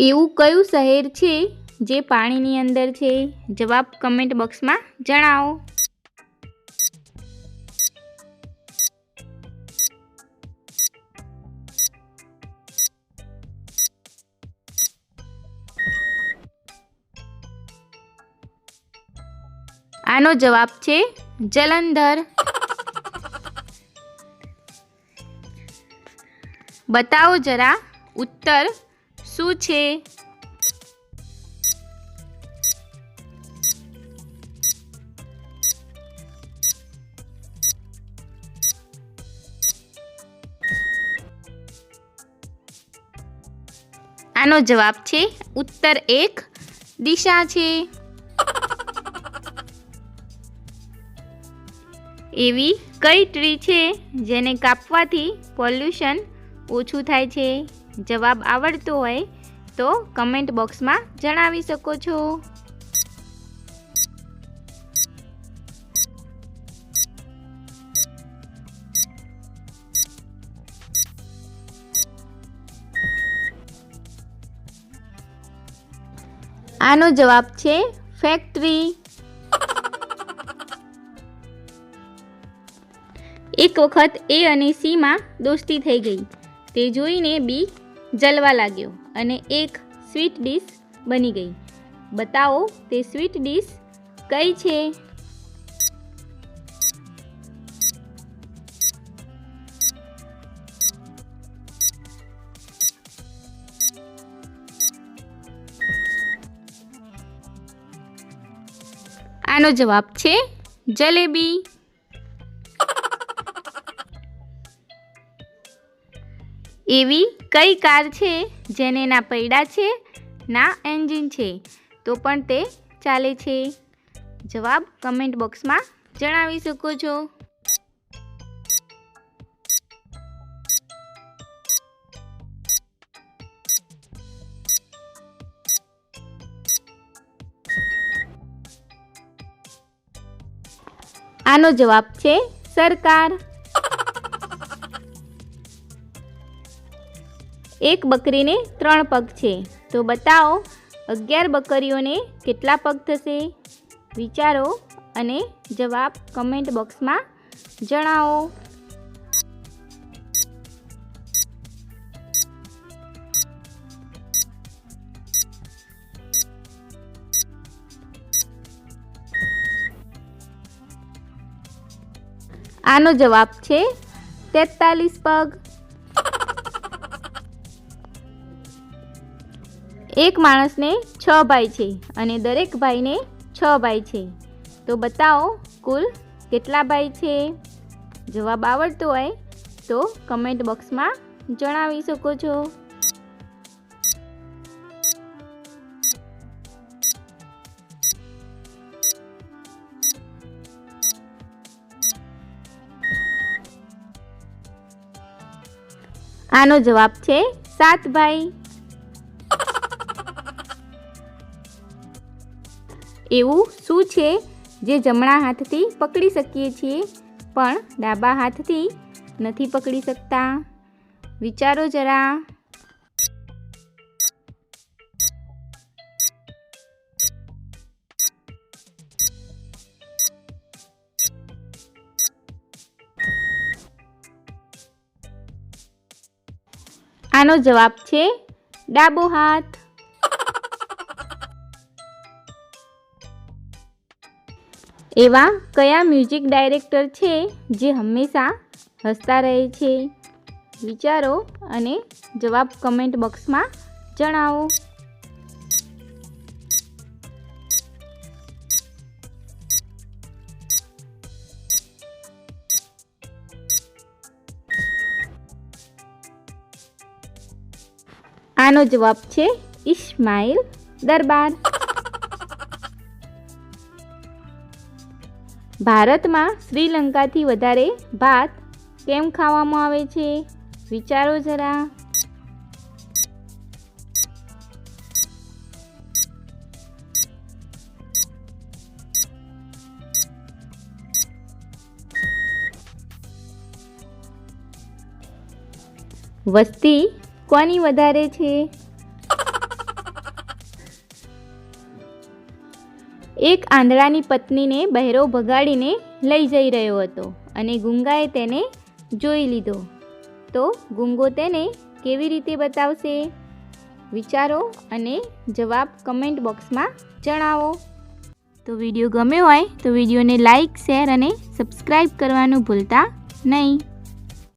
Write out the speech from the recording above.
એવું કયું શહેર છે જે પાણીની અંદર છે? જવાબ કમેન્ટ બોક્સમાં જણાવો. આનો જવાબ છે જલંધર. બતાવો જરા ઉત્તર. શું છે? આનો જવાબ છે ઉત્તર એક, દિશા છે. એવી કઈ ટ્રી છે જેને કાપવાથી પોલ્યુશન ઓછું થાય છે? જવાબ આવડતો હોય તો કમેન્ટ બોક્સમાં જણાવી શકો છો. આનો જવાબ છે ફેક્ટરી એક વખત એ અને સીમાં દોસ્તી થઈ ગઈ. તે જોઈને બી જલવા લાગ્યો અને એક સ્વીટ ડીશ બની ગઈ. બતાવો તે સ્વીટ ડીશ કઈ છે? આનો જવાબ છે જલેબી. એવી કઈ કાર છે જેને ના પૈડા છે, ના એન્જિન છે? તો પણ તે ચાલે છે. જવાબ કમેન્ટ બોક્સમાં જણાવી શકો છો. આનો જવાબ છે સરકાર. એક બકરીને ત્રણ પગ છે. તો બતાવો, અગિયાર બકરીઓને કેટલા પગ થશે? વિચારો અને જવાબ કમેન્ટ બોક્સમાં જણાવો. આનો જવાબ છે તેતાલીસ પગ. એક માણસને છ ભાઈ છે અને દરેક ભાઈને છ ભાઈ છે. તો બતાવો, કુલ કેટલા ભાઈ છે? જવાબ આવડતો હોય તો કમેન્ટ બોક્સમાં જણાવી શકો છો. આનો જવાબ છે સાત ભાઈ. એવું શું છે જે જમણા હાથથી પકડી શકીએ છીએ પણ ડાબા હાથથી નથી પકડી શકતા? વિચારો જરા. આનો જવાબ છે ડાબો હાથ. એવા કયા મ્યુઝિક ડાયરેક્ટર છે જે હંમેશા હસતા રહે છે? વિચારો અને જવાબ કમેન્ટ બોક્સમાં જણાવો. આનો જવાબ છે ઇસ્માઇલ દરબાર. ભારતમાં શ્રીલંકાથી વધારે ભાત કેમ ખાવામાં આવે છે? વિચારો જરા. વસ્તી કોની વધારે છે? એક આંધળાની પત્નીને બહેરો ભગાડીને લઈ જઈ રહ્યો હતો અને ગુંગાએ તેને જોઈ લીધો. તો ગુંગો તેને કેવી રીતે બતાવશે? વિચારો અને જવાબ કમેન્ટ બોક્સમાં જણાવો. તો વીડિયો ગમ્યો હોય તો વિડીયોને લાઈક, શેર અને સબસ્ક્રાઈબ કરવાનું ભૂલતા નહીં.